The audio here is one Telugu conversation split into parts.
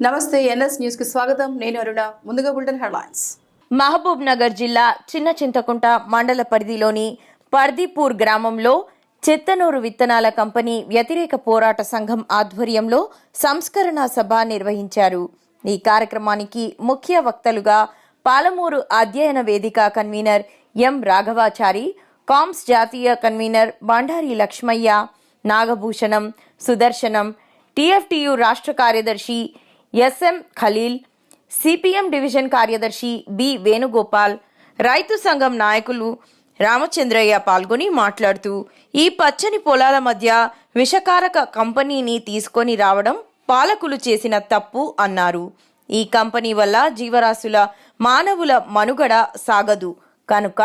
నమస్తే ఎన్ఎస్ న్యూస్కి స్వాగతం. నేను అరుణ. ముందుగా బులెటిన్ హెడ్లైన్స్. మహబూబ్ నగర్ జిల్లా చిన్న చింతకుంట మండల పరిధిలోని పర్దీపూర్ గ్రామంలో చెత్తనూరు విత్తనాల కంపెనీ వ్యతిరేక పోరాట సంఘం ఆధ్వర్యంలో సంస్కరణ సభ నిర్వహించారు. ఈ కార్యక్రమానికి ముఖ్య వక్తలుగా పాలమూరు అధ్యయన వేదిక కన్వీనర్ ఎం రాఘవాచారి కామ్స్ జాతీయ కన్వీనర్ బండారి లక్ష్మయ్య నాగభూషణం సుదర్శనం టీఎఫ్టియు రాష్ట్ర కార్యదర్శి ఎస్ఎం ఖలీల్ సిపిఎం డివిజన్ కార్యదర్శి బి వేణుగోపాల్ రైతు సంఘం నాయకులు రామచంద్రయ్య పాల్గొని మాట్లాడుతూ ఈ పచ్చని పొలాల మధ్య విషకారక కంపెనీని తీసుకొని రావడం పాలకులు చేసిన తప్పు అన్నారు. ఈ కంపెనీ వల్ల జీవరాశుల మానవుల మనుగడ సాగదు. కనుక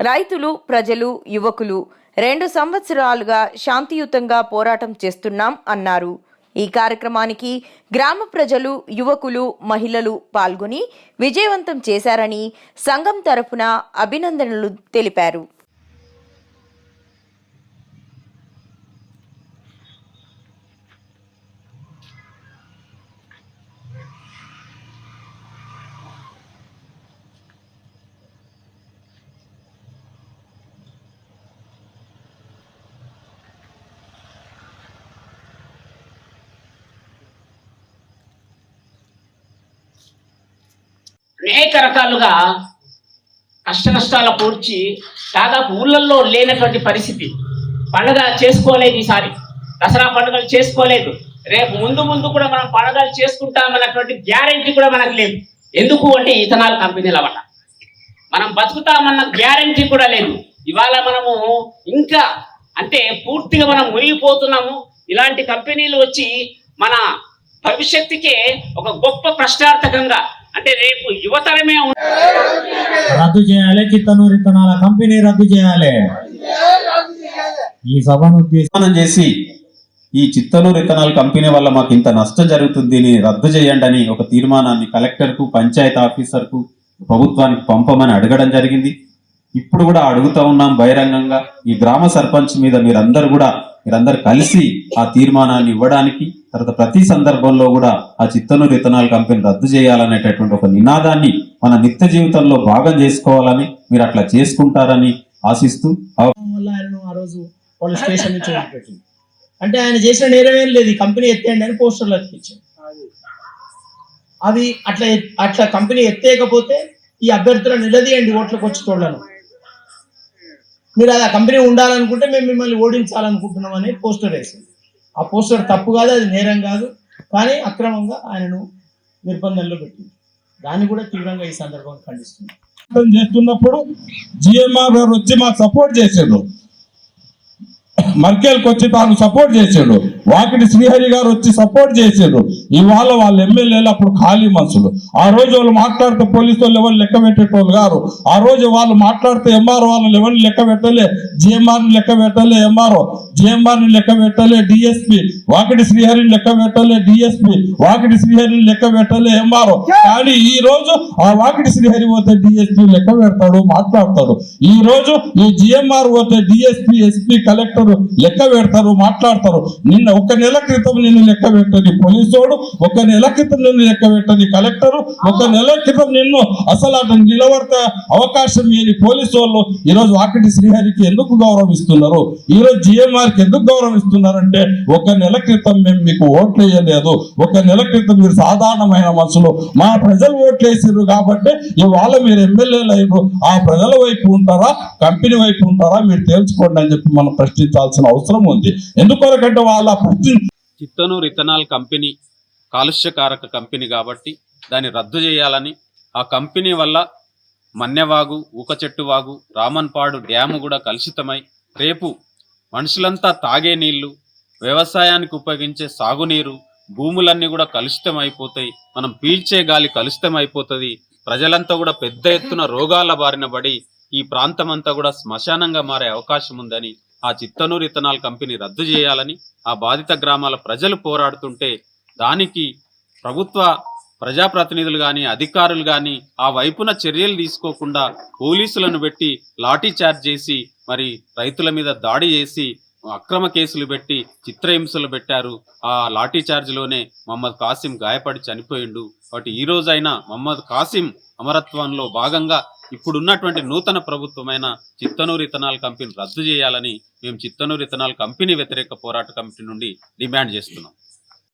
రైతులు ప్రజలు యువకులు రెండు సంవత్సరాలుగా శాంతియుతంగా పోరాటం చేస్తున్నాం అన్నారు. ఈ కార్యక్రమానికి గ్రామ ప్రజలు యువకులు మహిళలు పాల్గొని విజయవంతం చేశారని సంఘం తరఫున అభినందనలు తెలిపారు. అనేక రకాలుగా కష్ట నష్టాల కూర్చి దాదాపు ఊళ్ళల్లో లేనటువంటి పరిస్థితి. పండుగ చేసుకోలేదు ఈసారి. దసరా పండుగలు చేసుకోలేదు. రేపు ముందు ముందు కూడా మనం పండుగలు చేసుకుంటామన్నటువంటి గ్యారెంటీ కూడా మనకు లేదు. ఎందుకు అంటే ఇథనాల్ కంపెనీల వల్ల. మనం బతుకుతామన్న గ్యారెంటీ కూడా లేదు. ఇవాళ మనము ఇంకా అంటే పూర్తిగా మనం మునిగిపోతున్నాము. ఇలాంటి కంపెనీలు వచ్చి మన భవిష్యత్తుకే ఒక గొప్ప ప్రశ్నార్థకంగా అంటే రేపు యువతరమే రద్దు చేయాలి చిత్తనూరు విత్తనాల కంపెనీ రద్దు చేయాలి. ఈ సభను చేసి ఈ చిత్తనూరు ఇథనాల్ కంపెనీ వల్ల మాకు ఇంత నష్టం జరుగుతుంది దీన్ని రద్దు చేయండి అని ఒక తీర్మానాన్ని కలెక్టర్కు పంచాయత్ ఆఫీసర్కు ప్రభుత్వానికి పంపమని అడగడం జరిగింది. ఇప్పుడు కూడా అడుగుతా ఉన్నాం బహిరంగంగా. ఈ గ్రామ సర్పంచ్ మీద మీరందరూ కూడా మీరందరూ కలిసి ఆ తీర్మానాన్ని ఇవ్వడానికి తర్వాత ప్రతి సందర్భంలో కూడా ఆ చిత్తనూరు ఇథనాల్ కంపెనీ రద్దు చేయాలనేటటువంటి ఒక నినాదాన్ని మన నిత్య జీవితంలో భాగం చేసుకోవాలని మీరు అట్లా చేసుకుంటారని ఆశిస్తూ ఆ రోజు వాళ్ళ స్టేషన్ నుంచి అంటే ఆయన చేసిన నేరం ఏం లేదు ఈ కంపెనీ ఎత్తేయండి అని పోస్టర్లు అతికించాడు అది అట్లా అట్లా కంపెనీ ఎత్తేయకపోతే ఈ అభ్యర్థులను నిలదీయండి ఓట్లకు వచ్చేటోళ్ళను మీరు అది ఆ కంపెనీ ఉండాలనుకుంటే మేము మిమ్మల్ని ఓడించాలనుకుంటున్నామని పోస్టర్ వేసింది. ఆ పోస్టర్ తప్పు కాదు అది నేరం కాదు కానీ అక్రమంగా ఆయనను నిర్బంధంలో పెట్టింది. దాన్ని కూడా తీవ్రంగా ఈ సందర్భంగా ఖండిస్తుంది చేస్తున్నప్పుడు జిఎంఆర్ గారు వచ్చి మాకు సపోర్ట్ చేసాడు. మర్కేల్కి వచ్చి తాను సపోర్ట్ చేసాడు. వాకిటి శ్రీహరి గారు వచ్చి సపోర్ట్ చేసాడు ఇవాళ వాళ్ళ ఎమ్మెల్యేలు అప్పుడు ఖాళీ మనుషులు ఆ రోజు వాళ్ళు మాట్లాడితే పోలీసు వాళ్ళు ఎవరు లెక్క పెట్టేటోళ్ళు గారు ఆ రోజు వాళ్ళు మాట్లాడితే ఎంఆర్ వాళ్ళని ఎవరిని లెక్క పెట్టలే? జిఎంఆర్ని లెక్క పెట్టలే ఎంఆర్ఓ జిఎంఆర్ని లెక్క పెట్టలే డిఎస్పి. వాకిటి శ్రీహరిని లెక్క పెట్టలే డిఎస్పి. వాకిటి శ్రీహరిని లెక్క పెట్టలే ఎంఆర్ఓ కానీ ఈ రోజు ఆ వాకిటి శ్రీహరి పోతే డిఎస్పి లెక్క పెడతాడు మాట్లాడతాడు. ఈ రోజు ఈ జిఎంఆర్ పోతే డిఎస్పి ఎస్పి కలెక్టర్ లెక్క పెడతారు మాట్లాడతారు. నిన్న ఒక నెల క్రితం నిన్ను లెక్క పెట్టని పోలీసోడు ఒక నెల క్రితం నిన్ను లెక్క పెట్టని కలెక్టర్ ఒక నెల క్రితం నిన్ను అసలు అటు నిలబడతా అవకాశం లేని పోలీసు వాళ్ళు ఈ రోజు వాకిటి శ్రీహరికి ఎందుకు గౌరవం ఇస్తున్నారు ఈ రోజు జిఎంఆర్కి ఎందుకు గౌరవం ఇస్తున్నారంటే ఒక నెల క్రితం మేము మీకు ఓట్లు వేయలేదు. ఒక నెల క్రితం మీరు సాధారణమైన మనుషులు. మా ప్రజలు ఓట్లు వేసారు కాబట్టి ఇవాళ మీరు ఎమ్మెల్యేలు అయ్యారు ఆ ప్రజల వైపు ఉంటారా? కంపెనీ వైపు ఉంటారా? మీరు తేల్చుకోండి అని చెప్పి మనం ప్రశ్నించాల్సిన అవసరం ఉంది. ఎందుకొరకంటే వాళ్ళ చిత్తనూరు ఇథనాల్ కంపెనీ కాలుష్యకారక కంపెనీ కాబట్టి దాన్ని రద్దు చేయాలని ఆ కంపెనీ వల్ల మన్నెవాగు ఊకచెట్టు వాగు రామన్పాడు డ్యాము కూడా కలుషితమై రేపు మనుషులంతా తాగే నీళ్ళు వ్యవసాయానికి ఉపయోగించే సాగునీరు భూములన్నీ కూడా కలుషితం అయిపోతాయి మనం పీల్చే గాలి కలుషితం అయిపోతుంది ప్రజలంతా కూడా పెద్ద ఎత్తున రోగాల బారిన పడి ఈ ప్రాంతం అంతా కూడా శ్మశానంగా మారే అవకాశం ఉందని ఆ చిత్తనూరు ఇథనాల్ కంపెనీ రద్దు చేయాలని ఆ బాధిత గ్రామాల ప్రజలు పోరాడుతుంటే దానికి ప్రభుత్వ ప్రజాప్రతినిధులు కానీ అధికారులు కానీ ఆ వైపున చర్యలు తీసుకోకుండా పోలీసులను పెట్టి లాఠీ చార్జ్ చేసి మరి రైతుల మీద దాడి చేసి అక్రమ కేసులు పెట్టి చిత్రహింసలు పెట్టారు. ఆ లాఠీ చార్జ్లోనే మహమ్మద్ కాసిం గాయపడి చనిపోయిండు. కాబట్టి ఈ రోజైనా మహమ్మద్ కాసిం అమరత్వంలో భాగంగా ఇప్పుడున్నటువంటి నూతన ప్రభుత్వమైన చిత్తనూరు ఇథనాల్ కంపెనీ రద్దు చేయాలని మేము చిత్తనూరు ఇథనాల్ కంపెనీ వ్యతిరేక పోరాట కమిటీ నుండి డిమాండ్ చేస్తున్నాం.